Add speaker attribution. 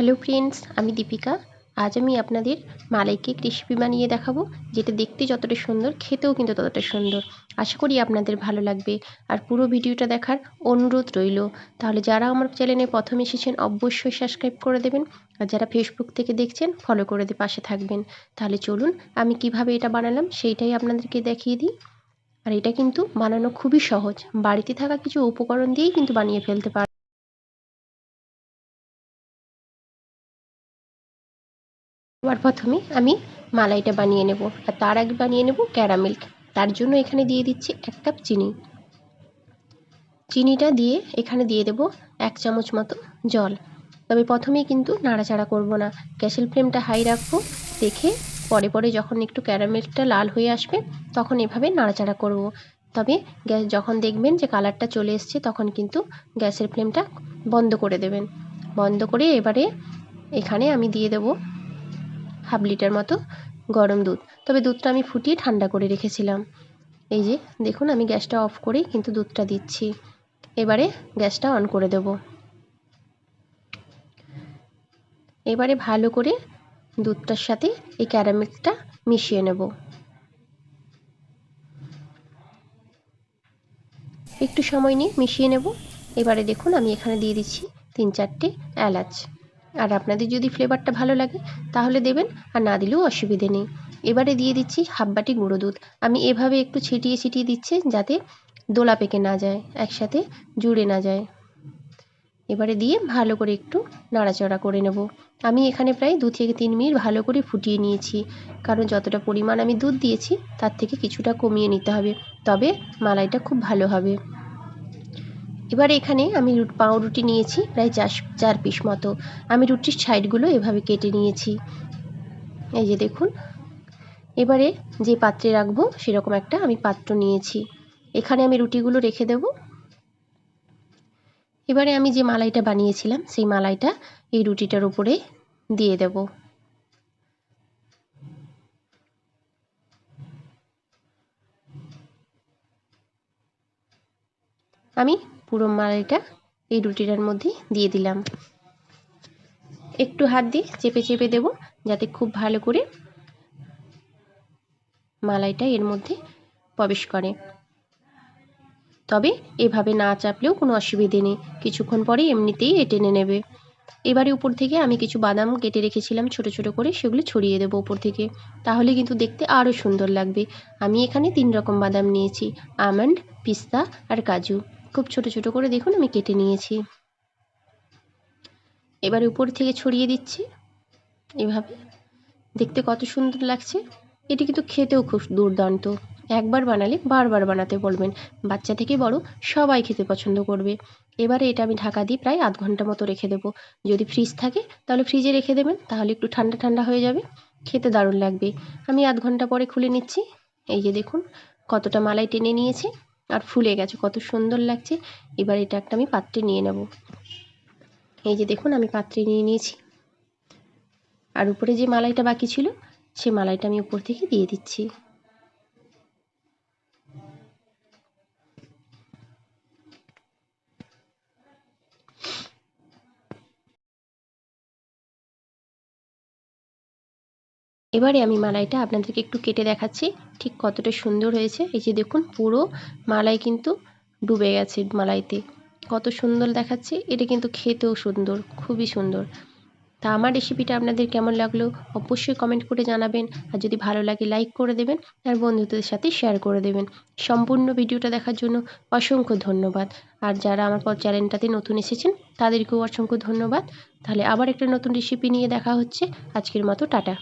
Speaker 1: Hello friends আমি দীপিকা। আজ আমি আপনাদের মালাই কেক রেসিপি বানিয়ে দেখাবো, যেটা দেখতে যতটা সুন্দর, খেতেও কিন্তু ততটা সুন্দর। আশা করি আপনাদের ভালো লাগবে। আর পুরো ভিডিওটা দেখার অনুরোধ রইল। তাহলে যারা আমার চ্যানেলে প্রথম এসেছেন, অবশ্যই সাবস্ক্রাইব করে দেবেন। আর যারা ফেসবুক থেকে দেখছেন ফলো করে দিয়ে পাশে থাকবেন। তাহলে চলুন, আমি কীভাবে এটা বানালাম, সেইটাই আপনাদেরকে দেখিয়ে দিই। আর এটা কিন্তু বানানো খুবই সহজ। বাড়িতে থাকা কিছু উপকরণ দিয়েই কিন্তু বানিয়ে ফেলতে পার সবার প্রথমে আমি মালাইটা বানিয়ে নেব আর তার আগে বানিয়ে নেব ক্যারামেল তার জন্য এখানে দিয়ে দিচ্ছি এক কাপ চিনি। চিনিটা দিয়ে এখানে দিয়ে দেব এক চামচ মতো জল। তবে প্রথমেই কিন্তু নাড়াচাড়া করব না। গ্যাসের ফ্লেমটা হাই রাখব, দেখে পরে পরে যখন একটু ক্যারামেলটা লাল হয়ে আসবে, তখন এভাবে নাড়াচাড়া করব। তবে গ্যাস যখন দেখবেন যে কালারটা চলে এসছে, তখন কিন্তু গ্যাসের ফ্লেমটা বন্ধ করে দেবেন। বন্ধ করে এবারে এখানে আমি দিয়ে দেবো হাফ লিটার মতো গরম দুধ। তবে দুধটা আমি ফুটিয়ে ঠান্ডা করে রেখেছিলাম। এই যে, দেখুন আমি গ্যাসটা অফ করেই কিন্তু দুধটা দিচ্ছি। এবারে গ্যাসটা অন করে দেব। এবারে ভালো করে দুধটার সাথে এই ক্যারামেলটা মিশিয়ে নেব। একটু সময় নিয়ে মিশিয়ে নেব। এবারে দেখুন আমি এখানে দিয়ে দিচ্ছি তিন চারটে এলাচ। আর আপনাদের যদি ফ্লেভারটা ভালো লাগে, তাহলে দেবেন, আর না দিলেও অসুবিধে নেই। এবারে দিয়ে দিচ্ছি হাফ বাটি গুঁড়ো দুধ। আমি এভাবে একটু ছিটিয়ে ছিটিয়ে দিচ্ছি যাতে দোলা পেকে না যায়, একসাথে জুড়ে না যায়। এবারে দিয়ে ভালো করে একটু নাড়াচাড়া করে নেব। আমি এখানে প্রায় দু থেকে তিন মিনিট ভালো করে ফুটিয়ে নিয়েছি। কারণ যতটা পরিমাণ আমি দুধ দিয়েছি, তার থেকে কিছুটা কমিয়ে নিতে হবে। তবে মালাইটা খুব ভালো হবে। এবার এখানে আমি রুট, পাউরুটি নিয়েছি, প্রায় চার চার পিস মতো। আমি রুটির সাইডগুলো এভাবে কেটে নিয়েছি। এই যে দেখুন। এবারে যে পাত্রে রাখব সেরকম একটা আমি পাত্র নিয়েছি। এখানে আমি রুটিগুলো রেখে দেব। এবারে আমি যে মালাইটা বানিয়েছিলাম, সেই মালাইটা এই রুটিটার উপরে দিয়ে দেব। আমি পুরো মালাইটা এই রুটিটার মধ্যে দিয়ে দিলাম। একটু হাত দিয়ে চেপে চেপে দেব যাতে খুব ভালো করে মালাইটা এর মধ্যে প্রবেশ করে। তবে এভাবে না চাপলেও কোনো অসুবিধে নেই, কিছুক্ষণ পরে এমনিতেই এ টেনে নেবে। এবারে উপর থেকে আমি কিছু বাদাম কেটে রেখেছিলাম ছোট ছোট করে, সেগুলো ছড়িয়ে দেবো উপর থেকে। তাহলে কিন্তু দেখতে আরও সুন্দর লাগবে। আমি এখানে তিন রকম বাদাম নিয়েছি, আমন্ড, পিস্তা আর কাজু। খুব ছোট ছোট করে দেখুন, আমি কেটে নিয়েছি। এবার উপর থেকে ছড়িয়ে দিচ্ছি এভাবে। দেখতে কত সুন্দর লাগছে। এটি কিন্তু খেতেও খুব দুর্দান্ত। একবার বানালে বারবার বানাতে বলবেন। বাচ্চা থেকে বড় সবাই খেতে পছন্দ করবে। এবারে এটা আমি ঢাকা দিয়ে প্রায় আধ ঘণ্টা মতো রেখে দেবো। যদি ফ্রিজ থাকে, তাহলে ফ্রিজে রেখে দেবেন, তাহলে একটু ঠান্ডা ঠান্ডা হয়ে যাবে। খেতে দারুণ লাগবে। আমি আধ ঘণ্টা পরে খুলে নিচ্ছি। এই যে দেখুন, কতটা মালাই টেনে নিয়েছে। আর ফুলে গেছে, কত সুন্দর লাগছে। এবার এটা একটা আমি পাত্রে নিয়ে নেব। এই যে দেখুন, আমি পাত্রে নিয়ে নিয়েছি। আর উপরে যে মালাইটা বাকি ছিল, সে মালাইটা আমি উপর থেকে দিয়ে দিচ্ছি। এবারে আমি মালাইটা আপনাদেরকে একটু কেটে দেখাচ্ছি। ঠিক কতটা সুন্দর হয়েছে। এই যে দেখুন, পুরো মালাই কিন্তু ডুবে গেছে মালাইতে। কত সুন্দর দেখাচ্ছে। এটা কিন্তু খেতেও সুন্দর, খুবই সুন্দর। তা আমার রেসিপিটা আপনাদের কেমন লাগল অবশ্যই কমেন্ট করে জানাবেন। আর যদি ভালো লাগে, লাইক করে দেবেন আর বন্ধুদের সাথে শেয়ার করে দেবেন। সম্পূর্ণ ভিডিওটা দেখার জন্য অসংখ্য ধন্যবাদ। আর যারা আমার চ্যানেলটাতে নতুন এসেছেন, তাদেরকেও অসংখ্য ধন্যবাদ। তাহলে আবার একটা নতুন রেসিপি নিয়ে দেখা হচ্ছে। আজকের মতো টাটা।